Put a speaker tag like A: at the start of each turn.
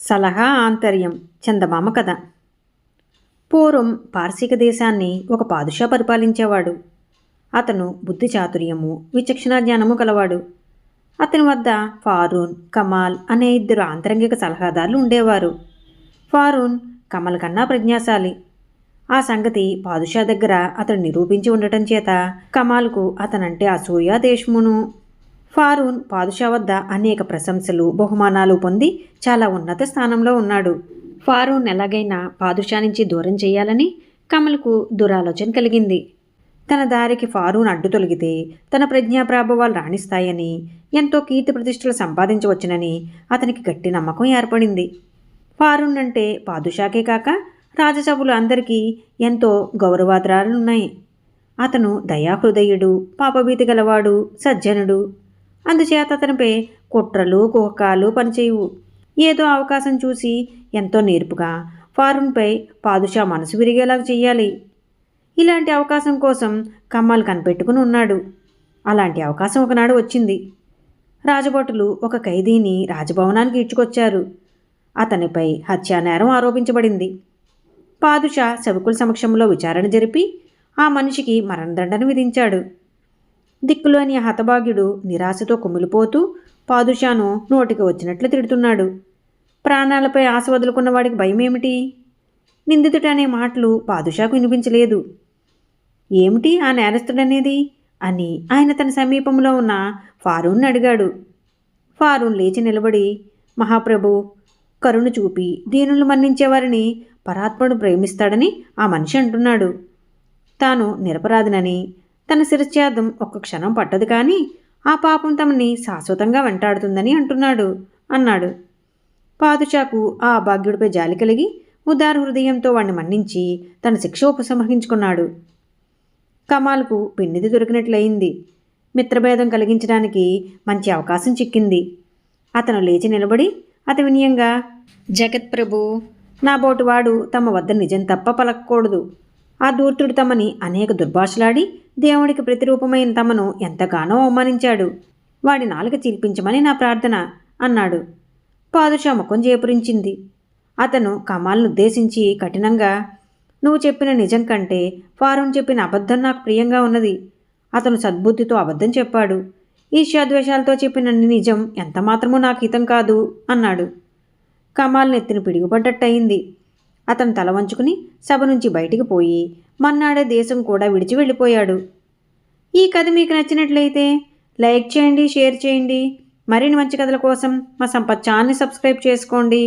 A: సలహా ఆంతర్యం చందమామ కథ. పూర్వం పార్శిక దేశాన్ని ఒక పాదుషా పరిపాలించేవాడు. అతను బుద్ధి చాతుర్యము విచక్షణ జ్ఞానము కలవాడు. అతని వద్ద ఫారూన్ కమాల్ అనే ఇద్దరు ఆంతరంగిక సలహాదారులు ఉండేవారు. ఫారూన్ కమల్ కన్నా ప్రజ్ఞాశాలి. ఆ సంగతి పాదుషా దగ్గర అతను నిరూపించి ఉండటం చేత కమాల్కు అతనంటే అసూయ దేశమును ఫారూన్ పాదుషా వద్ద అనేక ప్రశంసలు బహుమానాలు పొంది చాలా ఉన్నత స్థానంలో ఉన్నాడు. ఫారూన్ ఎలాగైనా పాదుషా నుంచి దూరం చేయాలని కమల్కు దురాలోచన కలిగింది. తన దారికి ఫారూన్ అడ్డు తొలగితే తన ప్రజ్ఞాప్రాభవాలు రాణిస్తాయని ఎంతో కీర్తి ప్రతిష్టలు సంపాదించవచ్చునని అతనికి గట్టి నమ్మకం ఏర్పడింది. ఫారూన్ అంటే పాదుషాకే కాక రాజసభలు అందరికీ ఎంతో గౌరవాదరాలున్నాయి అతను దయాహృదయుడు పాపభీతి గలవాడు సజ్జనుడు అందుచేత అతనిపై కుట్రలు కుహకాలు పనిచేయవు. ఏదో అవకాశం చూసి ఎంతో నేర్పుగా ఫారూన్పై పాదుషా మనసు విరిగేలాగా చేయాలి ఇలాంటి అవకాశం కోసం కమ్మాలు కనిపెట్టుకుని ఉన్నాడు. అలాంటి అవకాశం ఒకనాడు వచ్చింది. రాజభటులు ఒక ఖైదీని రాజభవనానికి ఇచ్చుకొచ్చారు అతనిపై హత్యానేరం ఆరోపించబడింది. పాదుషా సవికుల సమక్షంలో విచారణ జరిపి ఆ మనిషికి మరణదండను విధించాడు. దిక్కులోని హతభాగ్యుడు నిరాశతో కుమిలిపోతూ పాదుషాను నోటికి వచ్చినట్లు తిడుతున్నాడు. ప్రాణాలపై ఆశ వదులుకున్న వాడికి భయం ఏమిటి నిందితుడనే మాటలు పాదుషాకు వినిపించలేదు. ఏమిటి ఆ నేరస్తుడనేది? అని ఆయన తన సమీపంలో ఉన్న ఫారూన్ అడిగాడు. ఫారూన్ లేచి నిలబడి మహాప్రభు కరుణ చూపి దీనులు మన్నించేవారిని పరాత్ముడు ప్రేమిస్తాడని ఆ మనిషి అంటున్నాడు. తాను నిరపరాధనని తన శిరఛేదం ఒక్క క్షణం పట్టదు కానీ ఆ పాపం తమని శాశ్వతంగా వెంటాడుతుందని అంటున్నాడు అన్నాడు. పాదుషాకు ఆ అభాగ్యుడిపై జాలి కలిగి ఉదార హృదయంతో వాణ్ణి మన్నించి తన శిక్ష ఉపసంహరించుకున్నాడు. కమాల్కు పిన్నిది దొరికినట్లయింది. మిత్రభేదం కలిగించడానికి మంచి అవకాశం చిక్కింది. అతను లేచి నిలబడి అతి వినయంగా జగత్ ప్రభు నా బోటువాడు తమ వద్ద నిజం తప్ప పలకకూడదు. ఆ దూర్తుడు తమని అనేక దుర్భాషలాడి దేవుడికి ప్రతిరూపమైన తమను ఎంతగానో అవమానించాడు. వాడి నాలుక చీల్పించమని నా ప్రార్థన అన్నాడు. పాదుషా ముఖం చేపురించింది అతను కమాల్ను ఉద్దేశించి కఠినంగా నువ్వు చెప్పిన నిజం కంటే ఫారూన్ చెప్పిన అబద్ధం నాకు ప్రియంగా ఉన్నది. అతను సద్బుద్ధితో అబద్ధం చెప్పాడు. ఈర్ష్యాద్వేషాలతో చెప్పిన నిజం ఎంతమాత్రమూ నాకు హితం కాదు అన్నాడు. కమాల్ నెత్తిన పిడుగుపడ్డట్టయింది. అతను తల వంచుకుని సభ నుంచి బయటికి పోయి మన్నాడే దేశం కూడా విడిచి వెళ్ళిపోయాడు. ఈ కథ మీకు నచ్చినట్లయితే లైక్ చేయండి షేర్ చేయండి. మరిన్ని మంచి కథల కోసం మా సంపత్ ఛానల్ని సబ్స్క్రైబ్ చేసుకోండి.